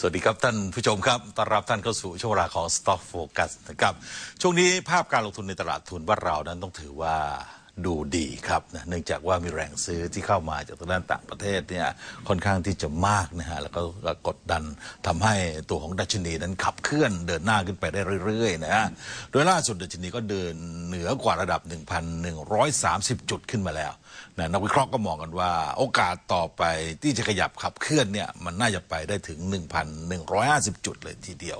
สวัสดีครับท่านผู้ชมครับ ต้อนรับท่านเข้าสู่ช่วงเวลาของ Stock Focus นะครับ ช่วงนี้ภาพการลงทุนในตลาดทุนบ้านเรานั้นต้องถือว่า ดูดีครับนะเนื่องจากว่ามีแรงซื้อที่เข้ามาจากทางด้านต่างประเทศเนี่ยค่อนข้างที่จะมากนะฮะแล้วก็กดดันทำให้ตัวของดัชนีนั้นขับเคลื่อนเดินหน้าขึ้นไปได้เรื่อยๆนะฮะโดยล่าสุดดัชนีก็เดินเหนือกว่าระดับ 1,130 จุดขึ้นมาแล้วนะนักวิเคราะห์ก็มองกันว่า โอกาสต่อไปที่จะขยับขับเคลื่อนเนี่ยมันน่าจะไปได้ถึง 1,150 จุดเลยทีเดียว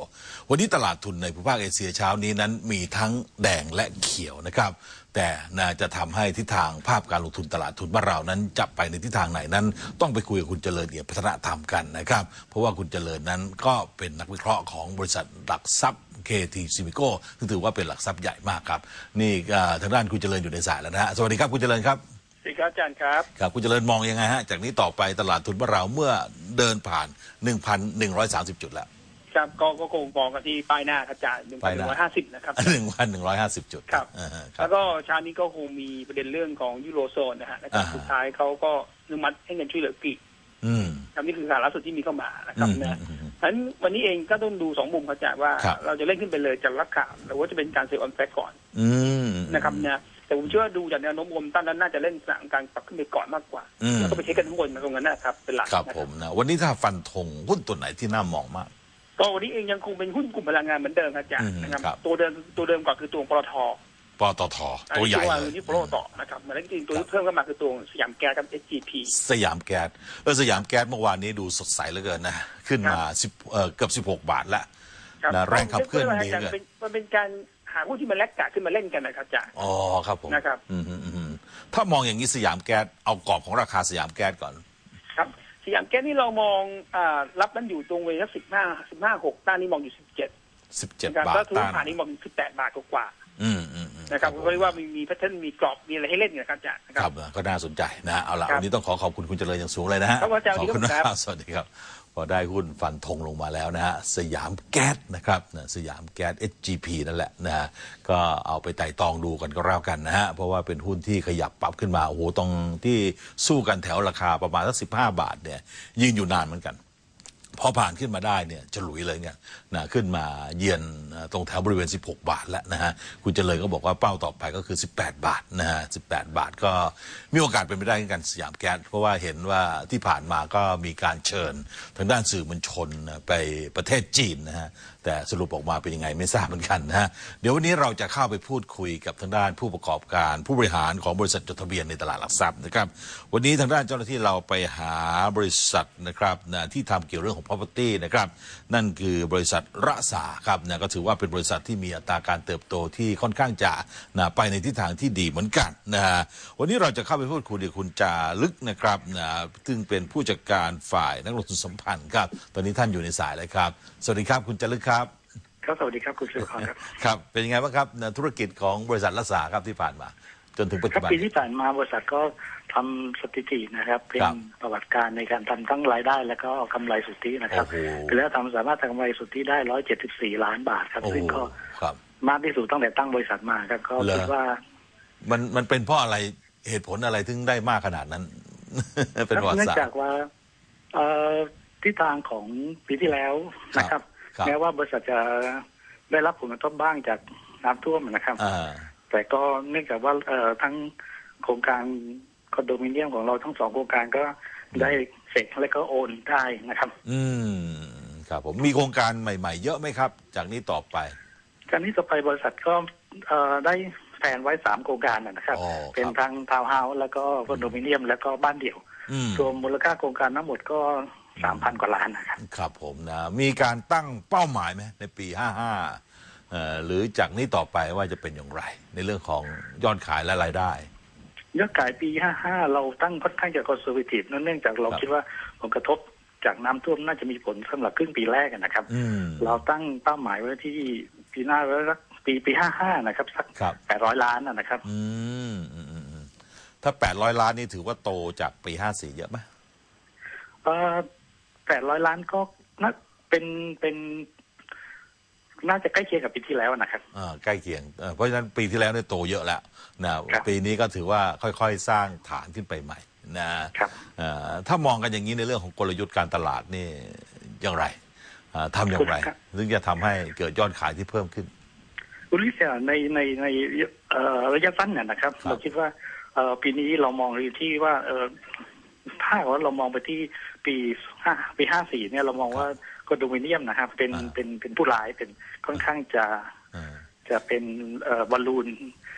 วันนี้ตลาดทุนในภูมิภาคเอเชียเช้านี้นั้นมีทั้งแดงและเขียวนะครับ แต่น่าจะทำให้ทิศทางภาพการลงทุนตลาดทุนบ้านเรานั้นจะไปในทิศทางไหนนั้น ต้องไปคุยกับคุณเจริญเอียมพัฒนธรรมกันนะครับ เพราะว่าคุณเจริญนั้นก็เป็นนักวิเคราะห์ของบริษัทหลักทรัพย์ KT s i m i c o ซึ่งถือว่าเป็นหลักทรัพย์ใหญ่มากครับ นี่อ่าทางด้านคุณเจริญอยู่ในสายแล้วนะฮะสวัสดีครับคุณเจริญครับสวัสดีครับอาจารย์ครับครับคุณเจริญมองยังไงฮะจากนี้ต่อไปตลาดทุนบ้านเราเมื่อเดินผ่าน 1,130 จุดแล้ว ครับ ก็ก็คงมองกันที่ป้ายหน้าครับอาจารย์หนึ่งพัป้านยหหนึ่น้างร้อยห้าสิบนะครับ1,150จุดครับอ่าฮะครัแล้บวก็เช้านี้ก็คงมีประเด็นเรื่องของยูโรโซนนะฮะนะครับอ่าสุดท้ายเขาก็อนุมัติให้เงินช่วยเหลือกรีกอืมครับนี่คือข่าวล่าสุดที่มีเข้ามานะครับอืมนะอืมอืมฉะนั้นวันนี้เองก็ต้องดูสองมุมครับอาจารย์ว่าครับเราจะเล่นขึ้นไปเลยจากราคาหรือว่าจะเป็นการเซลล์ออนแฟกก่อนอืมนะครับนะแต่ผมเชื่อว่าดูจากแนวโน้มรวมต้านนั้นน่าจะเล่นสนามการปรับขึ้นไปก่อนมากกว่าอืมแล้วก็ไปเช็คกันข้างบนตรงนั้นนะครับเป็นหลักครับนะผมนะวันนี้ถ้าฟันธงหุ้นตัวไหนที่น่ามองมาก ก็วันนี้เองยังคงเป็นหุ้นกลุ่มพลังงานเหมือนเดิมครับอาจารอืย์มนะครับครับ ตัวเดิมตัวเดิมก่อนคือตัวปตทปตทตัวใหญ่อันเลนี้ยที่โฟลต่อนะครับแล้วจริงๆตัวที่เพิ่มเข้ามาคือตัวสยามแก๊สกับ SGP สยามแก๊สเออสยามแก๊สเมื่อวานนี้ดูสดใสเหลือเกินนะ ขึ้นมาสิบเออเกือบสิบหกบาทแล้วครับนะแรงขับเคลื่อนดีมันเลยเป็นมันเป็นการหาหุ้นที่มันแลกกาขึ้นมาเล่นกันนะครับอาจารย์อ๋อครับผมนะครับอืมอืมอืมถ้ามองอย่างนี้สยามแก๊สเอากรอบของราคาสยามแก๊สก่อนครับ สยามแก๊สนี่เรามองอ่ารับมันอยู่ตรงเวลาสิบห้าสิบห้าหกต้านนี่มองอยู่สิบเจ็ดสิบเจ็ดนะครับบาทแล้วทุนต้านผ่านนี่มองสิบแปดบาทกว่าอืมอืมอืมๆ นะครับก็เรียกว่ามีมีแพทเทิร์นมีกรอบมีอะไรให้เล่นกันครับอาจารย์นะคครัรับบก็น่าสนใจนะเอาละครับวันนี้ต้องขอขอบคุณคุณเจริญอย่างสูงเลยนะฮะครับอาจารย์ขอบคุณสวัสดีครับสวัสดีครับ พอได้หุ้นฟันธงลงมาแล้วนะฮะสยามแก๊สนะครับนะสยามแก๊ส SGP นั่นแหละนะฮะก็เอาไปไต่ตองดูกันก็แล้วกันนะฮะเพราะว่าเป็นหุ้นที่ขยับปรับขึ้นมาโอ้โหตรงที่สู้กันแถวราคาประมาณสักสิบห้าบาทเนี่ยยืนอยู่นานเหมือนกัน พอผ่านขึ้นมาได้เนี่ยฉลุยเลยเนี่ยนะขึ้นมาเยือนตรงแถวบริเวณ 16 บาทแล้วนะฮะคุณเจริญก็บอกว่าเป้าต่อไปก็คือ 18 บาทนะฮะ18 บาทก็มีโอกาสเป็นไปได้กันสยามแก๊สเพราะว่าเห็นว่าที่ผ่านมาก็มีการเชิญทางด้านสื่อมวลชนไปประเทศจีนนะฮะแต่สรุปออกมาเป็นยังไงไม่ทราบเหมือนกันนะฮะเดี๋ยววันนี้เราจะเข้าไปพูดคุยกับทางด้านผู้ประกอบการ ผู้บริหารของบริษัทจดทะเบียนในตลาดหลักทรัพย์นะครับ วันนี้ทางด้านเจ้าหน้าที่เราไปหาบริษัทนะครับนะที่ทำเกี่ยวเรื่องของ property นะครับนั่นคือบริษัทระสาครับนะก็ถือว่าเป็นบริษัทที่มีอัตราการเติบโตที่ค่อนข้างจะนะไปในทิศทางที่ดีเหมือนกันนะฮะวันนี้เราจะเข้าไปพูดคุยกับคุณจาลึกนะครับนะซึ่งเป็นผู้จัดการฝ่ายนักลงทุนสัมพันธ์ครับ ตอนนี้ท่านอยู่ในสายเลยครับ สวัสดีครับคุณจาลึกครับ ครับสวัสดีครับคุณสุรพรครับครับ เป็นยังไงบ้างครับนะธุรกิจของบริษัทระสาครับที่ผ่านมา จนถึงปัจครัจุบบันปีที่ผ่านมาบริษัทก็ทำสถิตินะครับ เป็นครับประวัติการในการทำทั้งรายได้ แล้วก็กำไรสุทธินะครับโอ้โหปีแล้วทำสามารถทำกำไรสุทธิได้174ล้านบาทครับโอ้โหซึ่งก็ครับมากที่สุดตั้งแต่ตั้งบริษัทมาครับก็เหรอคิดว่า มันมันเป็นเพราะอะไรเหตุผลอะไรถึงได้มากขนาดนั้น เป็นประวัติเนื่องศาสตจากร์ว่าเอ่อทิศทางของปีที่แล้วนะครับครับ แม้ว่าบริษัทจะได้รับผลกระทบบ้างจากน้ำท่วมนะครับอ่าแต่ก็เนื่องจากว่าเอ่อทั้งโครงการคอนโดมิเนียมของเราทั้งสองโครงการก็ได้เสร็จและก็โอนได้นะครับ อืมครับผมมีโครงการใหม่ ๆ เยอะไหมครับ จากนี้ต่อไปการนี้ต่อไปบริษัทก็เอ่อได้แผนไว้สามโครงการนะนะครับอ๋อครับ เป็นทางทาวน์เฮาส์แล้วก็คอนโดมิเนียมแล้วก็บ้านเดี่ยวอืมรวมมูลค่าโครงการทั้งหมดก็ สามพันกว่าล้านนะครับ ครับผมนะ มีการตั้งเป้าหมายไหมในปีห้าห้าหรือจากนี้ต่อไปว่าจะเป็นอย่างไร ในเรื่องของยอดขายและรายได้ ยอดขายปี 55 เราตั้งค่อนข้างจะคอนเซอร์ v ทีฟเนื่องจากเราครับคิดว่าผลกระทบจากน้ำท่วมน่าจะมีผลสำหรับครึ่งปีแรกนะครับอืมเราตั้งเป้าหมายไว้ที่ปีหน้าไว้สักปีปี 55 นะครับ สักครับ800 ล้านนะนะครับอืมอืมอืมอืมถ้าแปดร้อยล้านนี่ถือว่าโตจากปีห้าสี่เยอะไหมเอ่อ แปดร้อยล้านก็น่าเป็นเป็น น่าจะใกล้เคียงกับปีที่แล้วนะครับอ่าใกล้เคียงเอ่อเพราะฉะนั้นปีที่แล้วเนี่ยโตเยอะแล้วนะครับปีนี้ก็ถือว่าค่อยๆ สร้างฐานขึ้นไปใหม่นะครับเอ่อถ้ามองกันอย่างนี้ในเรื่องของกลยุทธ์การตลาดนี่อย่างไรอ่าทำอย่างไรครับถึงจะทำให้เกิดยอดขายที่เพิ่มขึ้นคุณลิเซียในในในเอ่อระยะสั้นเนี่ยนะครับครับเราคิดว่าเอ่อปีนี้เรามองอยู่ที่ว่าเออ ถ้าว่าเรามองไปที่ปีห้าปีห้าสี่เนี่ยเรามองว่าคอนโดมิเนียมนะครับเป็นอ่าเป็นเป็นผู้ร้ายเป็นค่อนข้างจะอ่าจะเป็นเอ่อบอลลูน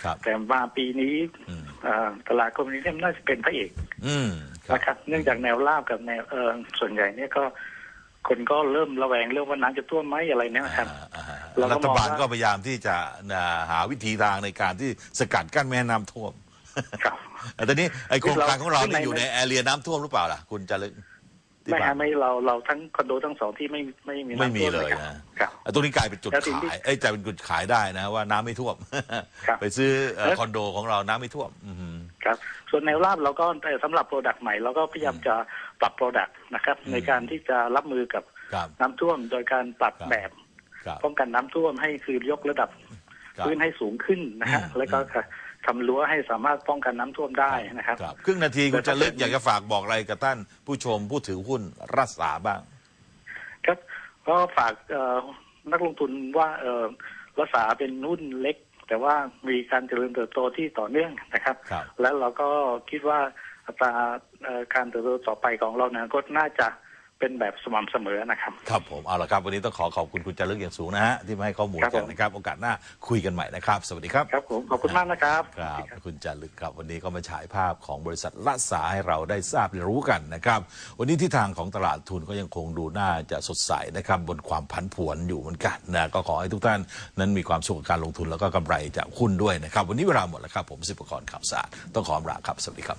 ครับแต่มาปีนี้อืมเอ่อตลาดคอนโดมิเนียมน่าจะเป็นพระเอกอืมครับนะครับ เนื่องจากแนวราบกับแนวเอ่อส่วนใหญ่เนี่ยก็คนก็เริ่มระแวงเรื่องว่าน้ำจะท่วมไหมอะไรเนี่ยนะครับอ่าอ่าเราก็รัฐบาลมองว่าก็พยายามที่จะอ่าหาวิธีทางในการที่สกัดกั้นแม่ให้น้ำท่วม ครับแต่ตอนนี้ไอโครงการของเราซึ่งเนี่ยในอยู่ในแอเรียน้ำท่วมหรือเปล่าล่ะ คุณจะลึกที่ไม่ผ่าฮะนไม่เราเราทั้งคอนโดทั้งสองที่ไม่ไม่มีไม่น้ำมีท่วเลยครับนะครับตรงนี้กลายเป็นจุดแล้วสิ่งที่ขายเอ้ยจะเป็นจุดขายได้นะว่าน้ำไม่ท่วมครับไปซื้อเอ่อแล้วคอนโดของเราน้ำไม่ท่วมอืมครับ ส่วนแนวราบเราก็แต่สำหรับโปรดักต์ใหม่เราก็พยายามจะปรับโปรดักต์นะครับอืมในการที่จะรับมือกับครับน้ำท่วมโดยการปรับครับแบบครับป้องกันน้ำท่วมให้คือยกระดับครับพื้นให้สูงขึ้นนะฮะอืมแล้วก็ ทำรั้วให้สามารถป้องกันน้ำท่วมได้นะครับครับครึ่งนาทีคุณจะลึกแต่ถ้าเป็นอยากจะฝากบอกอะไรกับท่าน ผู้ชมผู้ถือหุ้นรักษาบ้าง ครับก็ฝากเอ่อนักลงทุนว่าเอ่อรักษาเป็นหุ้นเล็ก แต่ว่ามีการเจริญเติบโตที่ต่อเนื่องนะครับครับแล้วเราก็คิดว่าอัตราเอ่อการเติบโตต่อไปของเราเนี่ยก็น่าจะ เป็นแบบสม่ำเสมอนะครับ ครับผมเอาละครับ วันนี้ต้องขอขอบคุณคุณจารึกอย่างสูงนะฮะที่มาให้ข้อมูลครับกันผมนะครับโอกาสหน้าคุยกันใหม่นะครับ สวัสดีครับ ครับผมขอบคุณมากนะครับ ครับคุณจารึกครับวันนี้ก็มาฉายภาพของบริษัทละสาให้เราได้ทราบเรียนรู้กันนะครับ วันนี้ที่ทางของตลาดทุนก็ยังคงดูน่าจะสดใสนะครับ บนความผันผวนอยู่เหมือนกันนะก็ขอให้ทุกท่านนั้นมีความสุขกับการลงทุนแล้วก็กำไรจากหุ้นด้วยนะครับ วันนี้เวลาหมดแล้วครับผมสิบประกรณ์ข่าวสารต้องขออำลาครับสวัสดีครับ